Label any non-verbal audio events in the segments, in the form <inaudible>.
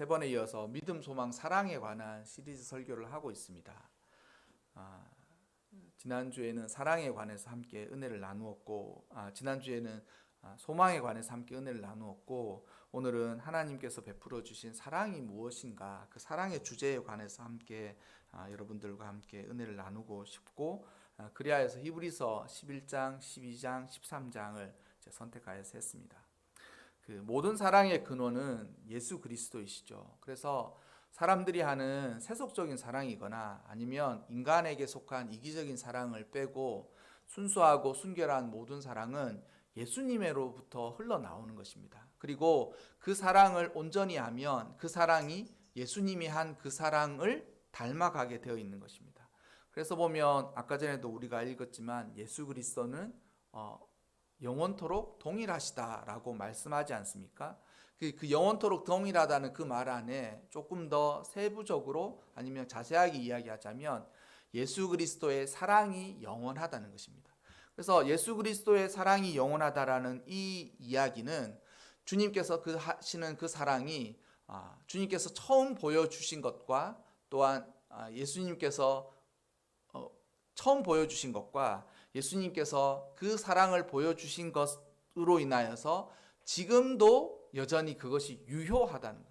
세 번에 이어서 믿음, 소망, 사랑에 관한 시리즈 설교를 하고 있습니다. 아, 지난주에는 사랑에 관해서 함께 은혜를 나누었고, 아, 지난주에는 아, 소망에 관해서 함께 은혜를 나누었고, 오늘은 하나님께서 베풀어 주신 사랑이 무엇인가, 그 사랑의 주제에 관해서 함께 아, 여러분들과 함께 은혜를 나누고 싶고, 아, 그리하여서 히브리서 11장, 12장, 13장을 선택하여서 했습니다. 그 모든 사랑의 근원은 예수 그리스도이시죠. 그래서 사람들이 하는 세속적인 사랑이거나 아니면 인간에게 속한 이기적인 사랑을 빼고 순수하고 순결한 모든 사랑은 예수님으로부터 흘러나오는 것입니다. 그리고 그 사랑을 온전히 하면 그 사랑이 예수님이 한 그 사랑을 닮아가게 되어 있는 것입니다. 그래서 보면 아까 전에도 우리가 읽었지만 예수 그리스도는 어, 영원토록 동일하시다라고 말씀하지 않습니까? 그, 그 영원토록 동일하다는 그 말 안에 조금 더 세부적으로 아니면 자세하게 이야기하자면 예수 그리스도의 사랑이 영원하다는 것입니다. 그래서 예수 그리스도의 사랑이 영원하다라는 이 이야기는 주님께서 그 하시는 그 사랑이 아, 주님께서 처음 보여주신 것과 또한 아, 예수님께서 어, 처음 보여주신 것과 예수님께서 그 사랑을 보여주신 것으로 인하여서 지금도 여전히 그것이 유효하다는 것.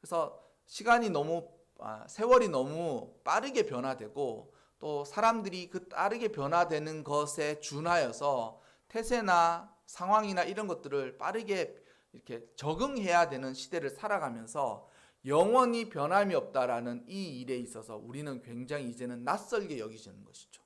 그래서 시간이 너무 아, 세월이 너무 빠르게 변화되고 또 사람들이 그 빠르게 변화되는 것에 준하여서 태세나 상황이나 이런 것들을 빠르게 이렇게 적응해야 되는 시대를 살아가면서 영원히 변함이 없다라는 이 일에 있어서 우리는 굉장히 이제는 낯설게 여기지는 것이죠.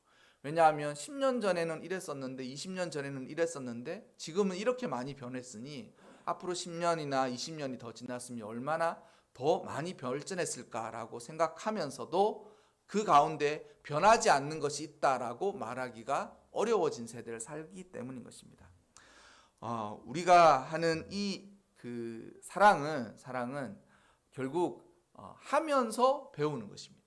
왜냐하면 10년 전에는 이랬었는데 20년 전에는 이랬었는데 지금은 이렇게 많이 변했으니 앞으로 10년이나 20년이 더 지났으면 얼마나 더 많이 발전했을까라고 생각하면서도 그 가운데 변하지 않는 것이 있다라고 말하기가 어려워진 세대를 살기 때문인 것입니다. 어, 우리가 하는 이 그 사랑은 사랑은 결국 어, 하면서 배우는 것입니다.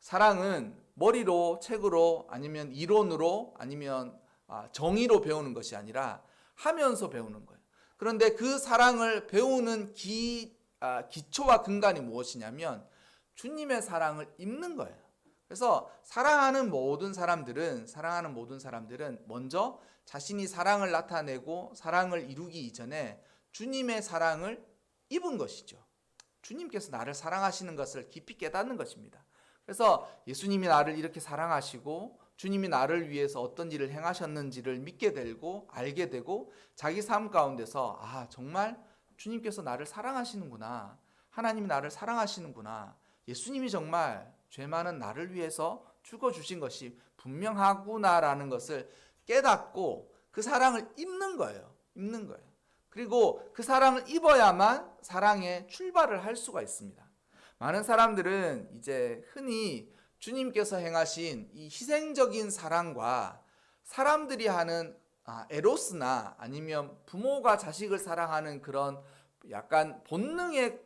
사랑은 머리로 책으로 아니면 이론으로 아니면 아, 정의로 배우는 것이 아니라 하면서 배우는 거예요. 그런데 그 사랑을 배우는 기, 아, 기초와 근간이 무엇이냐면 주님의 사랑을 입는 거예요. 그래서 사랑하는 모든 사람들은 사랑하는 모든 사람들은 먼저 자신이 사랑을 나타내고 사랑을 이루기 이전에 주님의 사랑을 입은 것이죠. 주님께서 나를 사랑하시는 것을 깊이 깨닫는 것입니다. 그래서 예수님이 나를 이렇게 사랑하시고 주님이 나를 위해서 어떤 일을 행하셨는지를 믿게 되고 알게 되고 자기 삶 가운데서 아 정말 주님께서 나를 사랑하시는구나 하나님이 나를 사랑하시는구나 예수님이 정말 죄 많은 나를 위해서 죽어 주신 것이 분명하구나라는 것을 깨닫고 그 사랑을 입는 거예요. 입는 거예요. 그리고 그 사랑을 입어야만 사랑에 출발을 할 수가 있습니다. 많은 사람들은 이제 흔히 주님께서 행하신 이 희생적인 사랑과 사람들이 하는 아, 에로스나 아니면 부모가 자식을 사랑하는 그런 약간 본능에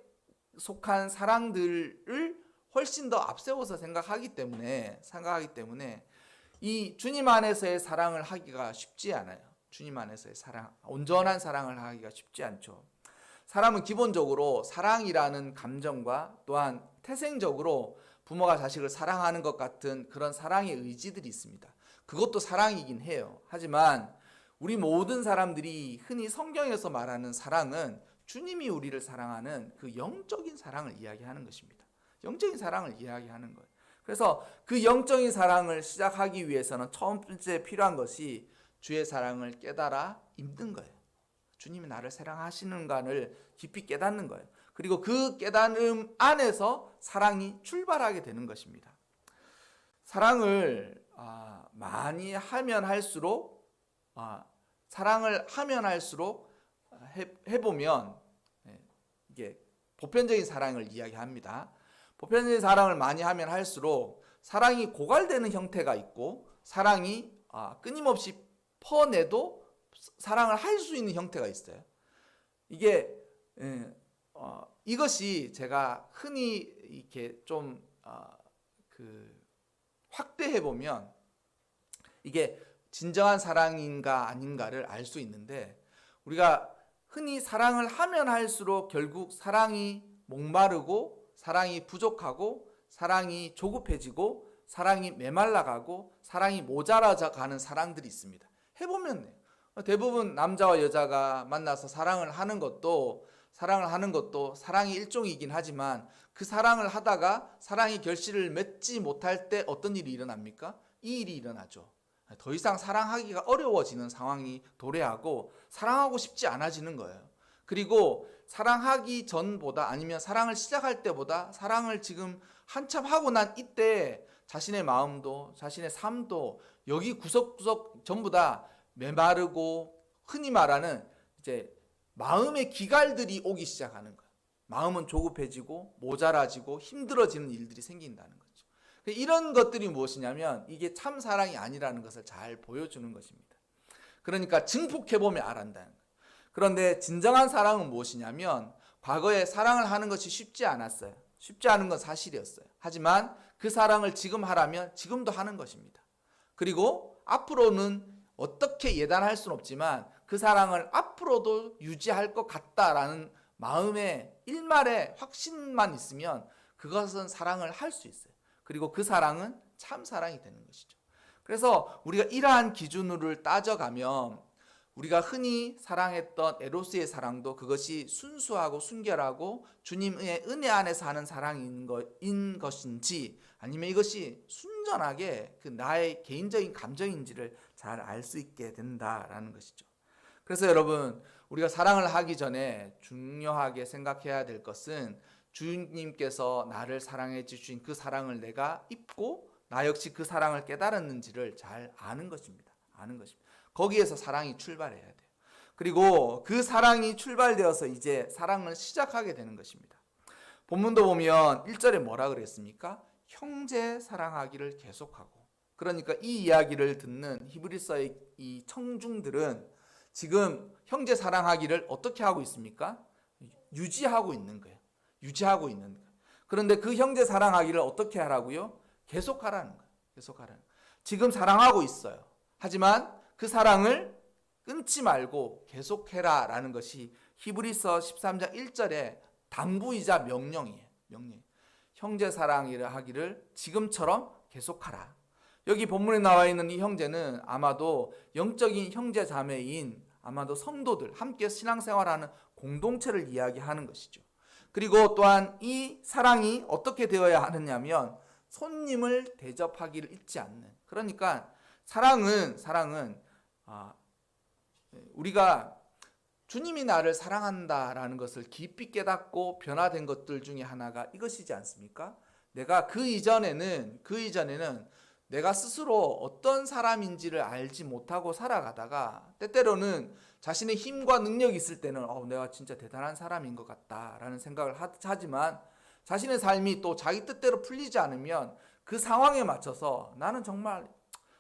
속한 사랑들을 훨씬 더 앞세워서 생각하기 때문에 생각하기 때문에 이 주님 안에서의 사랑을 하기가 쉽지 않아요. 주님 안에서의 사랑, 온전한 사랑을 하기가 쉽지 않죠. 사람은 기본적으로 사랑이라는 감정과 또한 태생적으로 부모가 자식을 사랑하는 것 같은 그런 사랑의 의지들이 있습니다. 그것도 사랑이긴 해요. 하지만 우리 모든 사람들이 흔히 성경에서 말하는 사랑은 주님이 우리를 사랑하는 그 영적인 사랑을 이야기하는 것입니다. 영적인 사랑을 이야기하는 거예요. 그래서 그 영적인 사랑을 시작하기 위해서는 첫 번째 필요한 것이 주의 사랑을 깨달아 입는 거예요. 주님이 나를 사랑하시는가를 깊이 깨닫는 거예요. 그리고 그 깨달음 안에서 사랑이 출발하게 되는 것입니다. 사랑을 아, 많이 하면 할수록 아, 사랑을 하면 할수록 해, 해보면 예, 이게 보편적인 사랑을 이야기합니다. 보편적인 사랑을 많이 하면 할수록 사랑이 고갈되는 형태가 있고 사랑이 아, 끊임없이 퍼내도 사랑을 할 수 있는 형태가 있어요. 이게 예, 어, 이것이 제가 흔히 이렇게 좀그 어, 확대해 보면 이게 진정한 사랑인가 아닌가를 알 수 있는데 우리가 흔히 사랑을 하면 할수록 결국 사랑이 목마르고 사랑이 부족하고 사랑이 조급해지고 사랑이 메말라가고 사랑이 모자라져 가는 사랑들이 있습니다. 해보면. 대부분 남자와 여자가 만나서 사랑을 하는 것도 사랑을 하는 것도 사랑의 일종이긴 하지만 그 사랑을 하다가 사랑이 결실을 맺지 못할 때 어떤 일이 일어납니까? 이 일이 일어나죠. 더 이상 사랑하기가 어려워지는 상황이 도래하고 사랑하고 싶지 않아지는 거예요. 그리고 사랑하기 전보다 아니면 사랑을 시작할 때보다 사랑을 지금 한참 하고 난 이때 자신의 마음도 자신의 삶도 여기 구석구석 전부 다 메마르고 흔히 말하는 이제 마음의 기갈들이 오기 시작하는 거예요. 마음은 조급해지고 모자라지고 힘들어지는 일들이 생긴다는 거죠. 이런 것들이 무엇이냐면 이게 참 사랑이 아니라는 것을 잘 보여주는 것입니다. 그러니까 증폭해 보면 알았다는 거예요. 그런데 진정한 사랑은 무엇이냐면 과거에 사랑을 하는 것이 쉽지 않았어요. 쉽지 않은 건 사실이었어요. 하지만 그 사랑을 지금 하라면 지금도 하는 것입니다. 그리고 앞으로는 어떻게 예단할 수는 없지만 그 사랑을 앞으로도 유지할 것 같다라는 마음의 일말의 확신만 있으면 그것은 사랑을 할 수 있어요. 그리고 그 사랑은 참 사랑이 되는 것이죠. 그래서 우리가 이러한 기준으로 따져가면 우리가 흔히 사랑했던 에로스의 사랑도 그것이 순수하고 순결하고 주님의 은혜 안에서 하는 사랑인 것인 것인지 아니면 이것이 순 전하게 그 나의 개인적인 감정인지를 잘 알 수 있게 된다라는 것이죠. 그래서 여러분 우리가 사랑을 하기 전에 중요하게 생각해야 될 것은 주님께서 나를 사랑해 주신 그 사랑을 내가 입고 나 역시 그 사랑을 깨달았는지를 잘 아는 것입니다. 아는 것입니다. 거기에서 사랑이 출발해야 돼요. 그리고 그 사랑이 출발되어서 이제 사랑을 시작하게 되는 것입니다. 본문도 보면 1절에 뭐라 그랬습니까? 형제 사랑하기를 계속하고. 그러니까 이 이야기를 듣는 히브리서의 이 청중들은 지금 형제 사랑하기를 어떻게 하고 있습니까? 유지하고 있는 거예요. 유지하고 있는 거예요. 그런데 그 형제 사랑하기를 어떻게 하라고요? 계속하라는 거예요. 계속하라는 거예요. 지금 사랑하고 있어요. 하지만 그 사랑을 끊지 말고 계속해라 라는 것이 히브리서 13장 1절의 당부이자 명령이에요. 명령. 형제 사랑이라 하기를 지금처럼 계속하라. 여기 본문에 나와 있는 이 형제는 아마도 영적인 형제 자매인 아마도 성도들 함께 신앙생활하는 공동체를 이야기하는 것이죠. 그리고 또한 이 사랑이 어떻게 되어야 하느냐면 손님을 대접하기를 잊지 않는. 그러니까 사랑은 사랑은 아, 우리가 주님이 나를 사랑한다라는 것을 깊이 깨닫고 변화된 것들 중에 하나가 이것이지 않습니까? 내가 그 이전에는 그 이전에는 내가 스스로 어떤 사람인지를 알지 못하고 살아가다가 때때로는 자신의 힘과 능력이 있을 때는 어, 내가 진짜 대단한 사람인 것 같다라는 생각을 하지만 자신의 삶이 또 자기 뜻대로 풀리지 않으면 그 상황에 맞춰서 나는 정말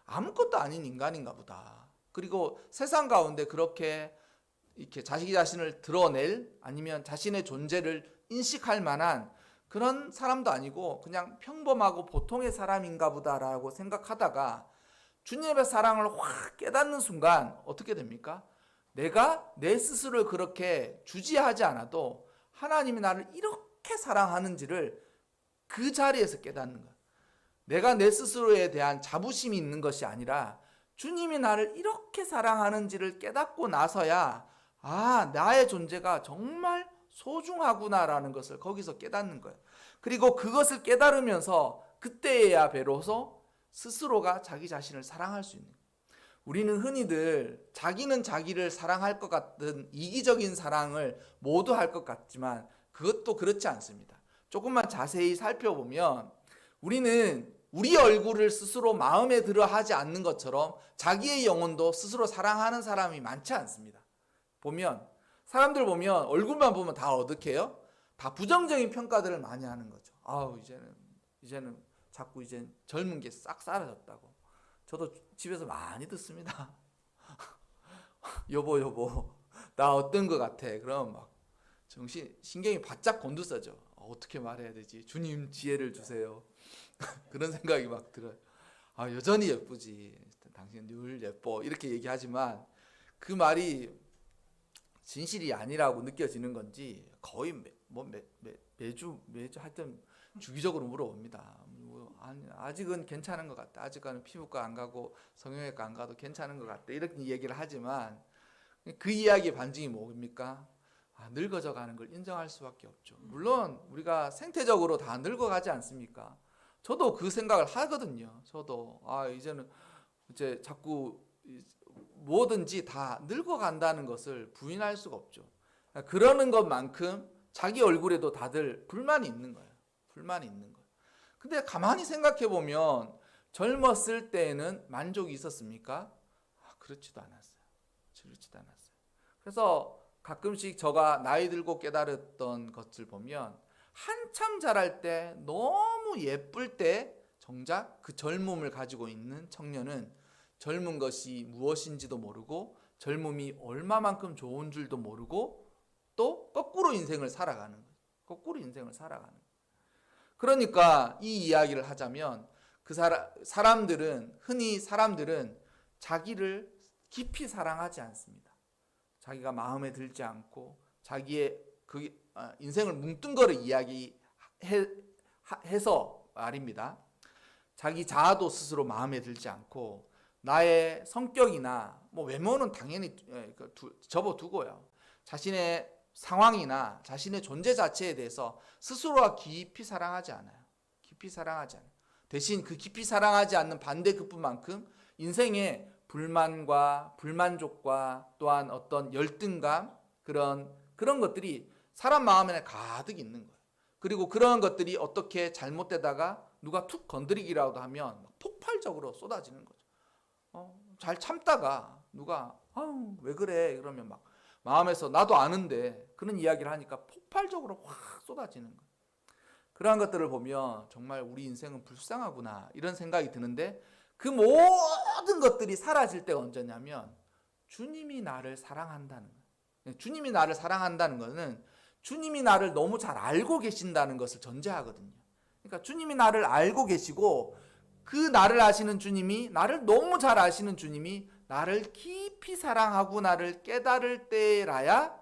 아무것도 아닌 인간인가 보다. 그리고 세상 가운데 그렇게 이렇게 자기 자신을 드러낼 아니면 자신의 존재를 인식할 만한 그런 사람도 아니고 그냥 평범하고 보통의 사람인가 보다라고 생각하다가 주님의 사랑을 확 깨닫는 순간 어떻게 됩니까? 내가 내 스스로를 그렇게 주지하지 않아도 하나님이 나를 이렇게 사랑하는지를 그 자리에서 깨닫는 거야. 내가 내 스스로에 대한 자부심이 있는 것이 아니라 주님이 나를 이렇게 사랑하는지를 깨닫고 나서야 아, 나의 존재가 정말 소중하구나라는 것을 거기서 깨닫는 거예요. 그리고 그것을 깨달으면서 그때야 비로소 스스로가 자기 자신을 사랑할 수 있는 우리는 흔히들 자기는 자기를 사랑할 것 같은 이기적인 사랑을 모두 할 것 같지만 그것도 그렇지 않습니다. 조금만 자세히 살펴보면 우리는 우리 얼굴을 스스로 마음에 들어 하지 않는 것처럼 자기의 영혼도 스스로 사랑하는 사람이 많지 않습니다. 보면 사람들 보면 얼굴만 보면 다 어떻게요? 다 부정적인 평가들을 많이 하는 거죠. 아우 이제는 이제는 자꾸 이제 젊은 게 싹 사라졌다고. 저도 집에서 많이 듣습니다. <laughs> 여보 여보 나 어떤 것 같아? 그럼 막 정신 신경이 바짝 곤두서죠. 어떻게 말해야 되지? 주님 지혜를 주세요. <laughs> 그런 생각이 막 들어요. 아, 여전히 예쁘지. 당신 늘 예뻐. 이렇게 얘기하지만 그 말이 진실이 아니라고 느껴지는 건지 거의 매, 뭐 매, 매, 매주 매주 하여튼 주기적으로 물어봅니다. 뭐, 아니, 아직은 괜찮은 것 같다. 아직은 피부과 안 가고 성형외과 안 가도 괜찮은 것 같다. 이렇게 얘기를 하지만 그 이야기의 반증이 뭡니까? 아, 늙어져 가는 걸 인정할 수밖에 없죠. 물론 우리가 생태적으로 다 늙어가지 않습니까? 저도 그 생각을 하거든요. 저도 아 이제는 이제 자꾸 이- 뭐든지 다 늙어간다는 것을 부인할 수가 없죠. 그러는 것만큼 자기 얼굴에도 다들 불만이 있는 거예요. 불만이 있는 거예요. 근데 가만히 생각해 보면 젊었을 때에는 만족이 있었습니까? 아, 그렇지도 않았어요. 그렇지도 않았어요. 그래서 가끔씩 저가 나이 들고 깨달았던 것을 보면 한참 자랄 때 너무 예쁠 때 정작 그 젊음을 가지고 있는 청년은 젊은 것이 무엇인지도 모르고 젊음이 얼마만큼 좋은 줄도 모르고 또 거꾸로 인생을 살아가는 거예요. 거꾸로 인생을 살아가는. 그러니까 이 이야기를 하자면 그 사람 사람들은 흔히 사람들은 자기를 깊이 사랑하지 않습니다. 자기가 마음에 들지 않고 자기의 그 아, 인생을 뭉뚱그려 이야기해서 말입니다. 자기 자아도 스스로 마음에 들지 않고 나의 성격이나 뭐 외모는 당연히 예, 그 두- 접어두고요. 자신의 상황이나 자신의 존재 자체에 대해서 스스로가 깊이 사랑하지 않아요. 깊이 사랑하지 않아요. 대신 그 깊이 사랑하지 않는 반대급부만큼 인생에 불만과 불만족과 또한 어떤 열등감 그런 그런 것들이 사람 마음에 가득 있는 거예요. 그리고 그런 것들이 어떻게 잘못되다가 누가 툭 건드리기라도 하면 막 폭발적으로 쏟아지는 거죠. 어, 잘 참다가 누가 아우 왜 그래 그러면 막 마음에서 나도 아는데 그런 이야기를 하니까 폭발적으로 확 쏟아지는 거예요. 그러한 것들을 보면 정말 우리 인생은 불쌍하구나 이런 생각이 드는데 그 모든 것들이 사라질 때가 언제냐면 주님이 나를 사랑한다는 거예요. 주님이 나를 사랑한다는 것은 주님이 나를 너무 잘 알고 계신다는 것을 전제하거든요. 그러니까 주님이 나를 알고 계시고 그 나를 아시는 주님이 나를 너무 잘 아시는 주님이 나를 깊이 사랑하고 나를 깨달을 때라야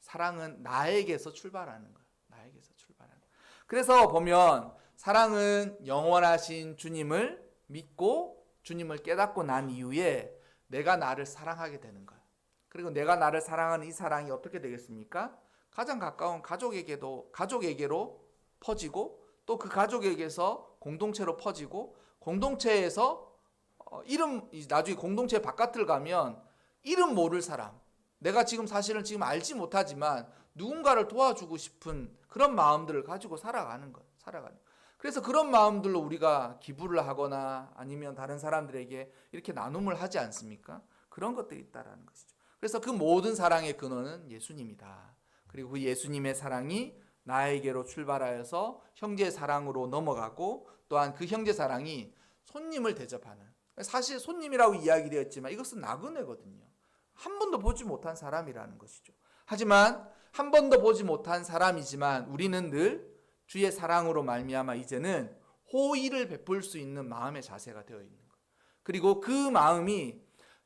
사랑은 나에게서 출발하는 거예요. 나에게서 출발하는 거예요. 그래서 보면 사랑은 영원하신 주님을 믿고 주님을 깨닫고 난 이후에 내가 나를 사랑하게 되는 거예요. 그리고 내가 나를 사랑하는 이 사랑이 어떻게 되겠습니까? 가장 가까운 가족에게도 가족에게로 퍼지고 또 그 가족에게서 공동체로 퍼지고 공동체에서 어, 이름 이- 나중에 공동체 바깥을 가면 이름 모를 사람 내가 지금 사실은 지금 알지 못하지만 누군가를 도와주고 싶은 그런 마음들을 가지고 살아가는 것 살아가는 것. 그래서 그런 마음들로 우리가 기부를 하거나 아니면 다른 사람들에게 이렇게 나눔을 하지 않습니까? 그런 것들이 있다라는 것이죠. 그래서 그 모든 사랑의 근원은 예수님이다. 그리고 그 예수님의 사랑이 나에게로 출발하여서 형제 사랑으로 넘어가고 또한 그 형제 사랑이 손님을 대접하는 사실 손님이라고 이야기되었지만 이것은 나그네거든요. 한 번도 보지 못한 사람이라는 것이죠. 하지만 한 번도 보지 못한 사람이지만 우리는 늘 주의 사랑으로 말미암아 이제는 호의를 베풀 수 있는 마음의 자세가 되어 있는 것. 그리고 그 마음이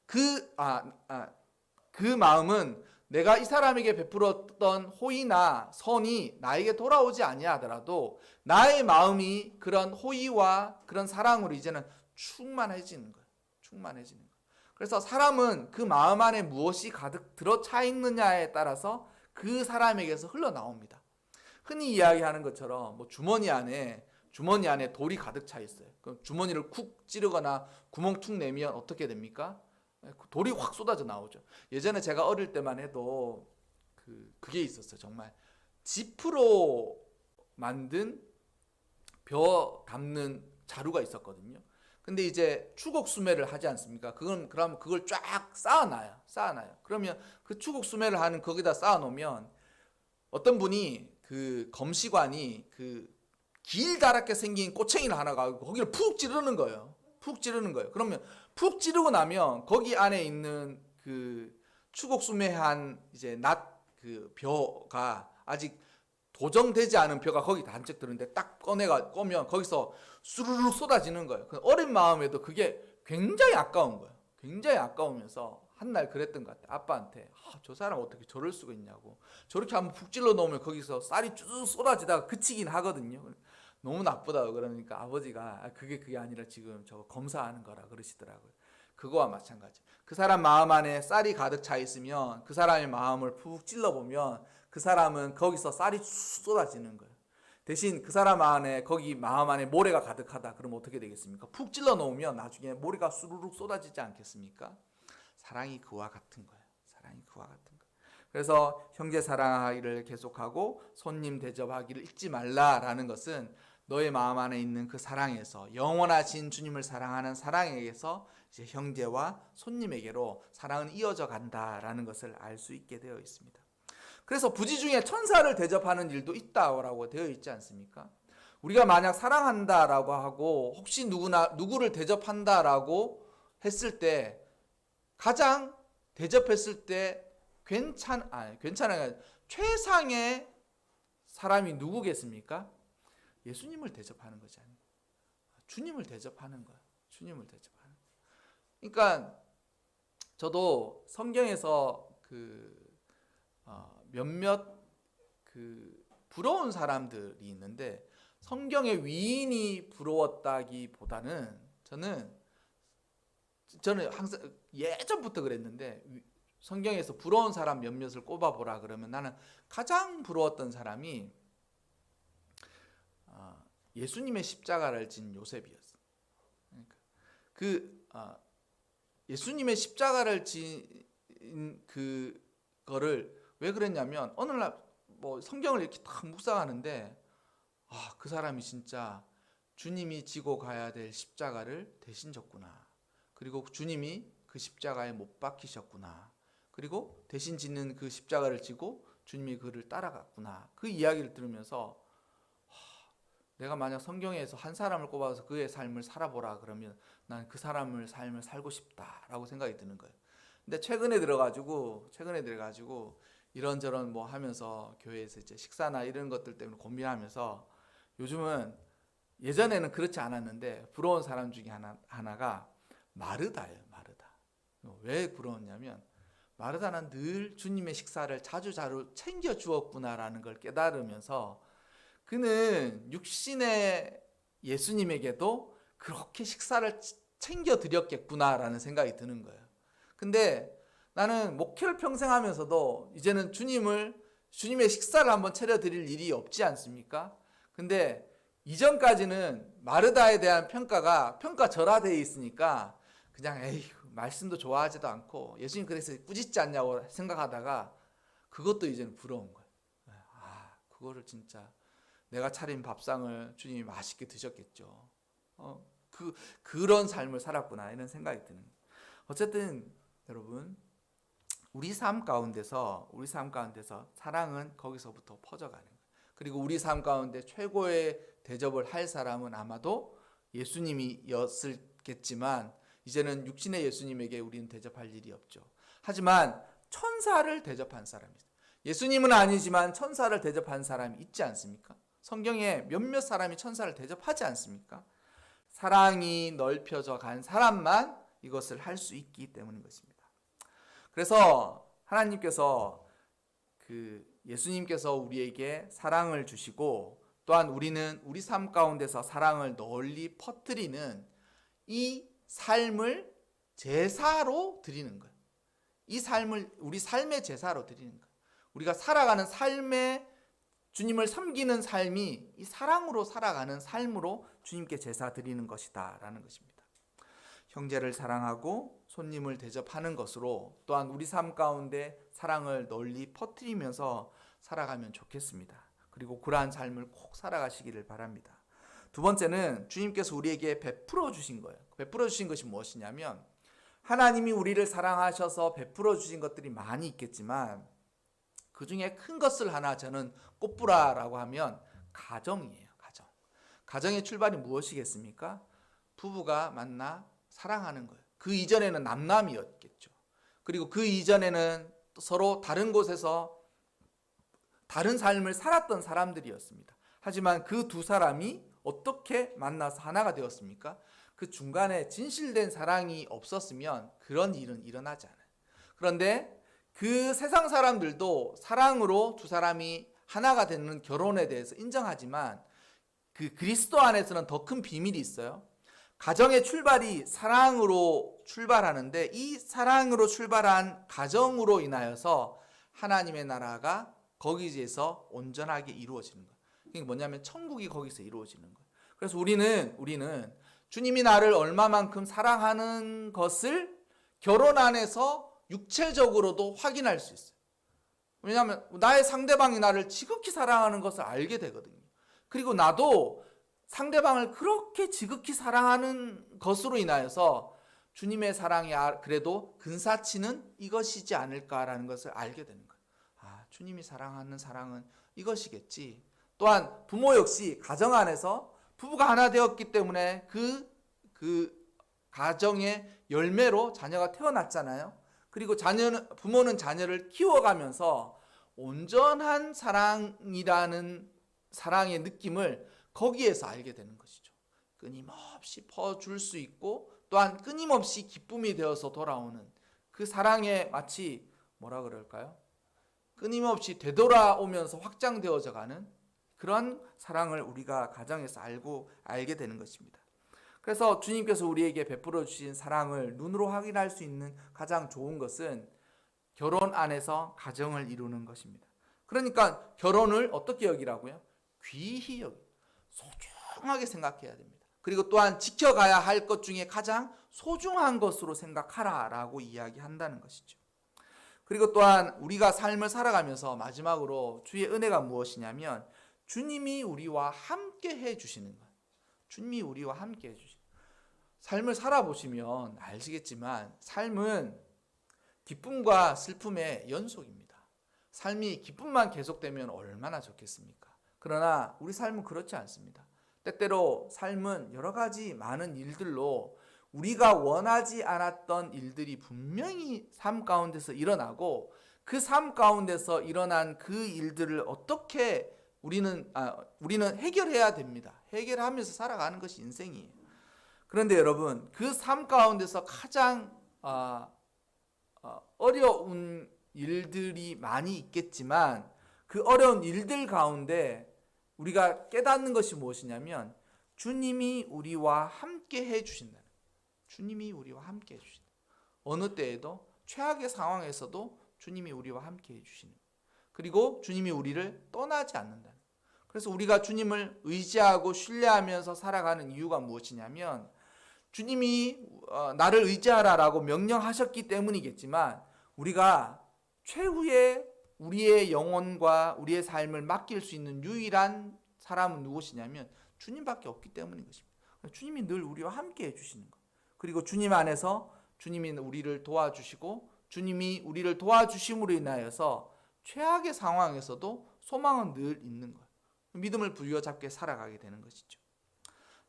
그 아, 아, 그 마음은 내가 이 사람에게 베풀었던 호의나 선이 나에게 돌아오지 아니하더라도 나의 마음이 그런 호의와 그런 사랑으로 이제는 충만해지는 거예요. 충만해지는 거예요. 그래서 사람은 그 마음 안에 무엇이 가득 들어차 있느냐에 따라서 그 사람에게서 흘러나옵니다. 흔히 이야기하는 것처럼 뭐 주머니 안에 주머니 안에 돌이 가득 차 있어요. 그럼 주머니를 쿡 찌르거나 구멍 툭 내면 어떻게 됩니까? 돌이 확 쏟아져 나오죠. 예전에 제가 어릴 때만 해도 그 그게 있었어요. 정말 지프로 만든 벼 담는 자루가 있었거든요. 근데 이제 추곡 수매를 하지 않습니까? 그건 그럼 그걸 쫙 쌓아놔요. 쌓아놔요. 그러면 그 추곡 수매를 하는 거기다 쌓아놓으면 어떤 분이 그 검시관이 그 길다랗게 생긴 꼬챙이를 하나 가지고 거기를 푹 찌르는 거예요. 푹 찌르는 거예요. 그러면 푹 찌르고 나면 거기 안에 있는 그 추곡 수매한 이제 낫 그 벼가 아직 도정되지 않은 벼가 거기 단짝 들는데 딱 꺼내가 꺼면 거기서 수르륵 쏟아지는 거예요. 그 어린 마음에도 그게 굉장히 아까운 거예요. 굉장히 아까우면서 한 날 그랬던 것 같아. 아빠한테 아, 저 사람 어떻게 저럴 수가 있냐고. 저렇게 한번 푹 찔러 놓으면 거기서 쌀이 쭉 쏟아지다가 그치긴 하거든요. 너무 나쁘다고 그러니까 아버지가 아, 그게 그게 아니라 지금 저거 검사하는 거라 그러시더라고요. 그거와 마찬가지. 그 사람 마음 안에 쌀이 가득 차 있으면 그 사람의 마음을 푹 찔러 보면 그 사람은 거기서 쌀이 쭉 쏟아지는 거예요. 대신 그 사람 안에 거기 마음 안에 모래가 가득하다. 그럼 어떻게 되겠습니까? 푹 찔러 놓으면 나중에 모래가 수르륵 쏟아지지 않겠습니까? 사랑이 그와 같은 거예요. 사랑이 그와 같은 거예요. 그래서 형제 사랑하기를 계속하고 손님 대접하기를 잊지 말라라는 것은 너의 마음 안에 있는 그 사랑에서 영원하신 주님을 사랑하는 사랑에게서 이제 형제와 손님에게로 사랑은 이어져 간다라는 것을 알 수 있게 되어 있습니다. 그래서 부지 중에 천사를 대접하는 일도 있다고 되어 있지 않습니까? 우리가 만약 사랑한다라고 하고 혹시 누구나 누구를 대접한다라고 했을 때 가장 대접했을 때 괜찮 아니 괜찮아요. 최상의 사람이 누구겠습니까? 예수님을 대접하는 거지 아니. 주님을 대접하는 거야. 주님을 대접하는. 거야. 그러니까 저도 성경에서 그 어, 몇몇 그 부러운 사람들이 있는데 성경의 위인이 부러웠다기보다는 저는 저는 항상 예전부터 그랬는데 위- 성경에서 부러운 사람 몇몇을 꼽아보라 그러면 나는 가장 부러웠던 사람이 어, 예수님의 십자가를 진 요셉이었어. 그러니까 그 어, 예수님의 십자가를 진 그거를 왜 그랬냐면 어느 날뭐 성경을 이렇게 딱 묵상하는데 아 그 사람이 진짜 주님이 지고 가야 될 십자가를 대신 졌구나. 그리고 주님이 그 십자가에 못 박히셨구나. 그리고 대신 짓는 그 십자가를 지고 주님이 그를 따라갔구나. 그 이야기를 들으면서 하, 내가 만약 성경에서 한 사람을 꼽아서 그의 삶을 살아보라 그러면 난 그 사람을 삶을 살고 싶다라고 생각이 드는 거예요. 근데 최근에 들어가지고 최근에 들어가지고 이런저런 뭐 하면서 교회에서 이제 식사나 이런 것들 때문에 고민하면서 요즘은 예전에는 그렇지 않았는데 부러운 사람 중에 하나 하나가 마르다예요. 마르다. 왜 부러웠냐면 마르다는 늘 주님의 식사를 자주 자주 챙겨 주었구나라는 걸 깨달으면서 그는 육신의 예수님에게도 그렇게 식사를 챙겨 드렸겠구나라는 생각이 드는 거예요. 근데 나는 목회를 평생 하면서도 이제는 주님을 주님의 식사를 한번 차려 드릴 일이 없지 않습니까? 근데 이전까지는 마르다에 대한 평가가 평가절하되어 있으니까 그냥 에이 말씀도 좋아하지도 않고 예수님 그래서 꾸짖지 않냐고 생각하다가 그것도 이제는 부러운 거예요. 아 그거를 진짜 내가 차린 밥상을 주님이 맛있게 드셨겠죠. 어, 그 그런 삶을 살았구나 이런 생각이 드는. 어쨌든 여러분 우리 삶 가운데서 우리 삶 가운데서 사랑은 거기서부터 퍼져가는. 그리고 우리 삶 가운데 최고의 대접을 할 사람은 아마도 예수님이었을겠지만 이제는 육신의 예수님에게 우리는 대접할 일이 없죠. 하지만 천사를 대접한 사람이. 예수님은 아니지만 천사를 대접한 사람이 있지 않습니까? 성경에 몇몇 사람이 천사를 대접하지 않습니까? 사랑이 넓혀져 간 사람만 이것을 할 수 있기 때문인 것입니다. 그래서 하나님께서 그 예수님께서 우리에게 사랑을 주시고 또한 우리는 우리 삶 가운데서 사랑을 널리 퍼뜨리는 이 삶을 제사로 드리는 거예요. 이 삶을 우리 삶의 제사로 드리는 거예요. 우리가 살아가는 삶의 주님을 섬기는 삶이 이 사랑으로 살아가는 삶으로 주님께 제사 드리는 것이다라는 것입니다. 형제를 사랑하고 손님을 대접하는 것으로 또한 우리 삶 가운데 사랑을 널리 퍼뜨리면서 살아가면 좋겠습니다. 그리고 그러한 삶을 꼭 살아가시기를 바랍니다. 두 번째는 주님께서 우리에게 베풀어 주신 거예요. 베풀어 주신 것이 무엇이냐면 하나님이 우리를 사랑하셔서 베풀어 주신 것들이 많이 있겠지만 그 중에 큰 것을 하나 저는 꼽부라라고 하면 가정이에요. 가정. 가정의 출발이 무엇이겠습니까? 부부가 만나 사랑하는 거예요. 그 이전에는 남남이었겠죠. 그리고 그 이전에는 서로 다른 곳에서 다른 삶을 살았던 사람들이었습니다. 하지만 그 두 사람이 어떻게 만나서 하나가 되었습니까? 그 중간에 진실된 사랑이 없었으면 그런 일은 일어나지 않아요. 그런데 그 세상 사람들도 사랑으로 두 사람이 하나가 되는 결혼에 대해서 인정하지만 그 그리스도 안에서는 더 큰 비밀이 있어요. 가정의 출발이 사랑으로 출발하는데 이 사랑으로 출발한 가정으로 인하여서 하나님의 나라가 거기에서 온전하게 이루어지는 거예요. 그게 뭐냐면 천국이 거기서 이루어지는 거예요. 그래서 우리는 우리는 주님이 나를 얼마만큼 사랑하는 것을 결혼 안에서 육체적으로도 확인할 수 있어요. 왜냐하면 나의 상대방이 나를 지극히 사랑하는 것을 알게 되거든요. 그리고 나도 상대방을 그렇게 지극히 사랑하는 것으로 인하여서 주님의 사랑이 아- 그래도 근사치는 이것이지 않을까라는 것을 알게 되는 거예요. 아, 주님이 사랑하는 사랑은 이것이겠지. 또한 부모 역시 가정 안에서 부부가 하나 되었기 때문에 그, 그 가정의 열매로 자녀가 태어났잖아요. 그리고 자녀는, 부모는 자녀를 키워가면서 온전한 사랑이라는 사랑의 느낌을 거기에서 알게 되는 것이죠. 끊임없이 퍼줄 수 있고 또한 끊임없이 기쁨이 되어서 돌아오는 그 사랑에 마치 뭐라 그럴까요? 끊임없이 되돌아오면서 확장되어져 가는 그런 사랑을 우리가 가정에서 알고 알게 되는 것입니다. 그래서 주님께서 우리에게 베풀어 주신 사랑을 눈으로 확인할 수 있는 가장 좋은 것은 결혼 안에서 가정을 이루는 것입니다. 그러니까 결혼을 어떻게 여기라고요? 귀히 여기, 소중하게 생각해야 됩니다. 그리고 또한 지켜가야 할 것 중에 가장 소중한 것으로 생각하라 라고 이야기한다는 것이죠. 그리고 또한 우리가 삶을 살아가면서 마지막으로 주의 은혜가 무엇이냐면 주님이 우리와 함께 해 주시는 것. 주님이 우리와 함께 해 주시는 것. 삶을 살아보시면 아시겠지만 삶은 기쁨과 슬픔의 연속입니다. 삶이 기쁨만 계속되면 얼마나 좋겠습니까? 그러나 우리 삶은 그렇지 않습니다. 때때로 삶은 여러 가지 많은 일들로 우리가 원하지 않았던 일들이 분명히 삶 가운데서 일어나고 그 삶 가운데서 일어난 그 일들을 어떻게 우리는 아, 우리는 해결해야 됩니다. 해결하면서 살아가는 것이 인생이에요. 그런데 여러분 그 삶 가운데서 가장 아, 어, 어려운 일들이 많이 있겠지만 그 어려운 일들 가운데 우리가 깨닫는 것이 무엇이냐면 주님이 우리와 함께 해 주신다. 주님이 우리와 함께 해 주신다. 어느 때에도 최악의 상황에서도 주님이 우리와 함께 해 주시는. 그리고 주님이 우리를 떠나지 않는다. 그래서 우리가 주님을 의지하고 신뢰하면서 살아가는 이유가 무엇이냐면 주님이 어, 나를 의지하라라고 명령하셨기 때문이겠지만 우리가 최후의 우리의 영혼과 우리의 삶을 맡길 수 있는 유일한 사람은 누구시냐면 주님밖에 없기 때문인 것입니다. 주님이 늘 우리와 함께 해주시는 것. 그리고 주님 안에서 주님이 우리를 도와주시고 주님이 우리를 도와주심으로 인하여서 최악의 상황에서도 소망은 늘 있는 것. 믿음을 부여잡게 살아가게 되는 것이죠.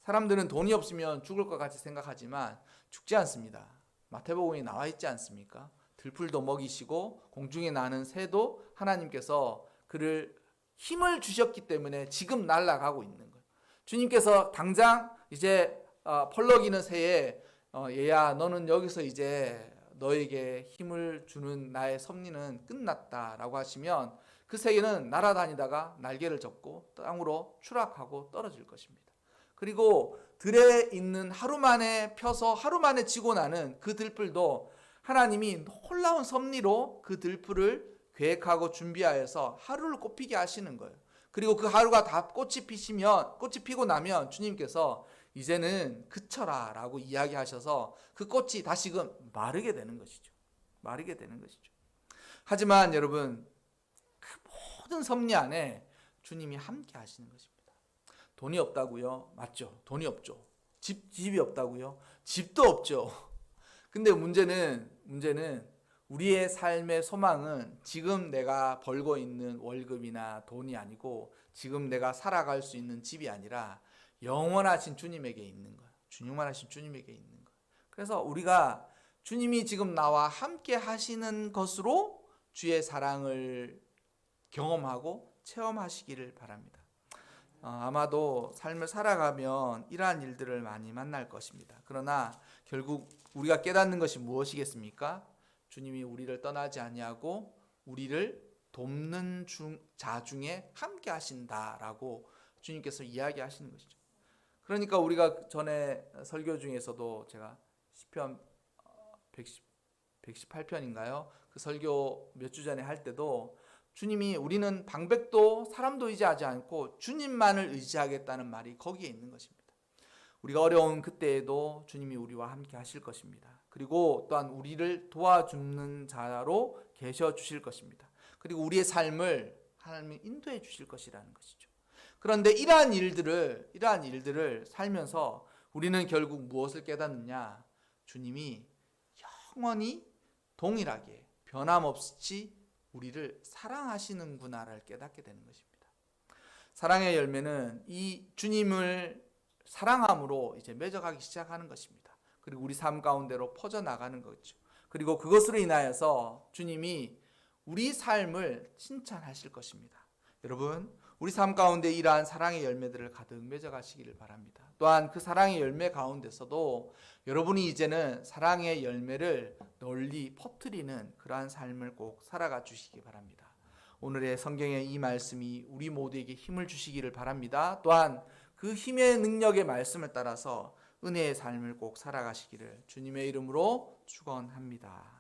사람들은 돈이 없으면 죽을 것 같이 생각하지만 죽지 않습니다. 마태복음에 나와 있지 않습니까? 들풀도 먹이시고 공중에 나는 새도 하나님께서 그를 힘을 주셨기 때문에 지금 날아가고 있는 거예요. 주님께서 당장 이제 어, 펄럭이는 새에 어, 얘야 너는 여기서 이제 너에게 힘을 주는 나의 섭리는 끝났다라고 하시면 그 새는 날아다니다가 날개를 접고 땅으로 추락하고 떨어질 것입니다. 그리고 들에 있는 하루 만에 펴서 하루 만에 지고 나는 그 들풀도 하나님이 놀라운 섭리로 그 들풀을 계획하고 준비하여서 하루를 꽃피게 하시는 거예요. 그리고 그 하루가 다 꽃이 피시면 꽃이 피고 나면 주님께서 이제는 그쳐라라고 이야기하셔서 그 꽃이 다시금 마르게 되는 것이죠. 마르게 되는 것이죠. 하지만 여러분 그 모든 섭리 안에 주님이 함께 하시는 것입니다. 돈이 없다고요? 맞죠. 돈이 없죠. 집 집이 없다고요? 집도 없죠. <laughs> 근데 문제는 문제는 우리의 삶의 소망은 지금 내가 벌고 있는 월급이나 돈이 아니고 지금 내가 살아갈 수 있는 집이 아니라 영원하신 주님에게 있는 거예요. 주님만 하신 주님에게 있는 거예요. 그래서 우리가 주님이 지금 나와 함께 하시는 것으로 주의 사랑을 경험하고 체험하시기를 바랍니다. 어, 아마도 삶을 살아가면 이러한 일들을 많이 만날 것입니다. 그러나 결국 우리가 깨닫는 것이 무엇이겠습니까? 주님이 우리를 떠나지 아니하고 우리를 돕는 중, 자 중에 함께 하신다라고 주님께서 이야기하시는 것이죠. 그러니까 우리가 전에 설교 중에서도 제가 시편 110, 118편인가요? 그 설교 몇 주 전에 할 때도 주님이 우리는 방백도 사람도 의지하지 않고 주님만을 의지하겠다는 말이 거기에 있는 것입니다. 우리가 어려운 그때에도 주님이 우리와 함께 하실 것입니다. 그리고 또한 우리를 도와주는 자로 계셔 주실 것입니다. 그리고 우리의 삶을 하나님이 인도해 주실 것이라는 것이죠. 그런데 이러한 일들을 이러한 일들을 살면서 우리는 결국 무엇을 깨닫느냐? 주님이 영원히 동일하게 변함없이 우리를 사랑하시는구나를 깨닫게 되는 것입니다. 사랑의 열매는 이 주님을 사랑함으로 이제 맺어가기 시작하는 것입니다. 그리고 우리 삶 가운데로 퍼져 나가는 거죠. 그리고 그것으로 인하여서 주님이 우리 삶을 칭찬하실 것입니다. 여러분, 우리 삶 가운데 이러한 사랑의 열매들을 가득 맺어 가시기를 바랍니다. 또한 그 사랑의 열매 가운데서도 여러분이 이제는 사랑의 열매를 널리 퍼뜨리는 그러한 삶을 꼭 살아가 주시기 바랍니다. 오늘의 성경의 이 말씀이 우리 모두에게 힘을 주시기를 바랍니다. 또한 그 힘의 능력의 말씀을 따라서 은혜의 삶을 꼭 살아가시기를 주님의 이름으로 축원합니다.